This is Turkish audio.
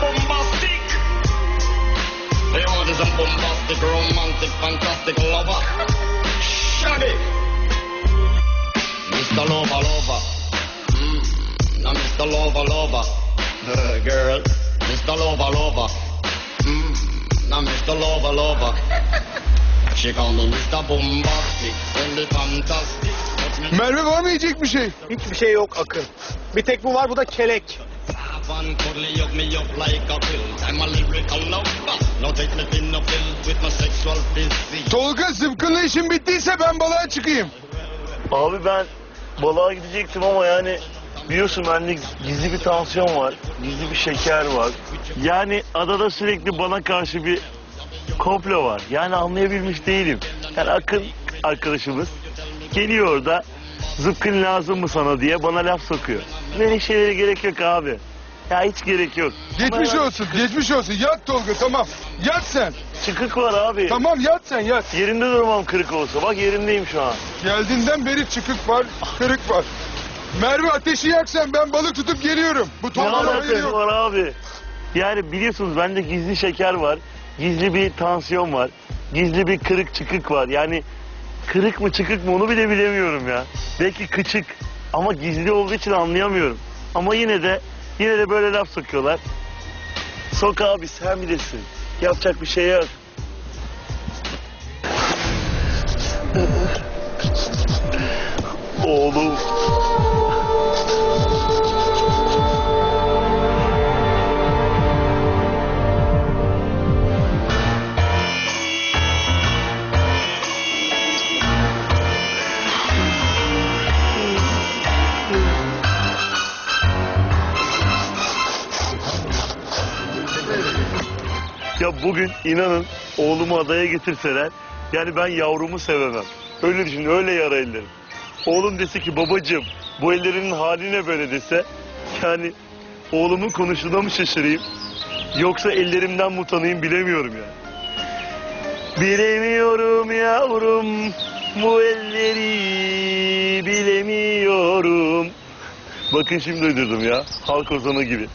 bombastic. They want is a bombastic, romantic, fantastic lover. Shaggy. Mr. Lover, lover. Mm, now Mr. Lover, lover. Uh, girl, Mr. Lover, lover. Mm, now Mr. Lover, lover. She call me Mr. Bombastic, and the fantastic. Merve var mı yiyecek bir şey? Hiçbir şey yok Akın. Bir tek bu var bu da kelek. Fun cuddly up me up like a pill. I'm a lyrical lover. Now take me thin a pill with my sexual physique. Tolga zıpkınla işin bittiyse ben balığa çıkayım. Abi ben balığa gidecektim ama yani biliyorsun bende gizli bir tansiyon var. Gizli bir şeker var. Yani adada sürekli bana karşı bir komplo var. Yani anlayabilmiş değilim. Yani Akın arkadaşımız geliyor da zıpkın lazım mı sana diye bana laf sokuyor. Böyle şeylere gerek yok abi. Ya hiç gerek yok. Geçmiş Ama olsun, geçmiş olsun. Yat Tolga tamam. Yat sen. Çıkık var abi. Tamam yat sen yat. Yerimde durmam kırık olsa. Bak yerimdeyim şu an. Geldiğinden beri çıkık var, kırık var. Merve ateşi yak sen ben balık tutup geliyorum. Bu Ne Tolga'nın haberi alakası yok. var abi? Yani biliyorsunuz bende gizli şeker var. Gizli bir tansiyon var. Gizli bir kırık çıkık var. Yani kırık mı çıkık mı onu bile bilemiyorum ya. Belki kıçık ama gizli olduğu için anlayamıyorum. Ama yine de yine de böyle laf sokuyorlar. Sok abi sen bilirsin. Yapacak bir şey yok. Oğlum. Ya bugün inanın oğlumu adaya getirseler yani ben yavrumu sevemem. Öyle düşün öyle yara ellerim. Oğlum dese ki babacığım bu ellerinin haline böyle dese yani oğlumun konuştuğuna mı şaşırayım yoksa ellerimden mi utanayım bilemiyorum ya. Bilemiyorum yavrum bu elleri bilemiyorum. Bakın şimdi uydurdum ya halk ozanı gibi.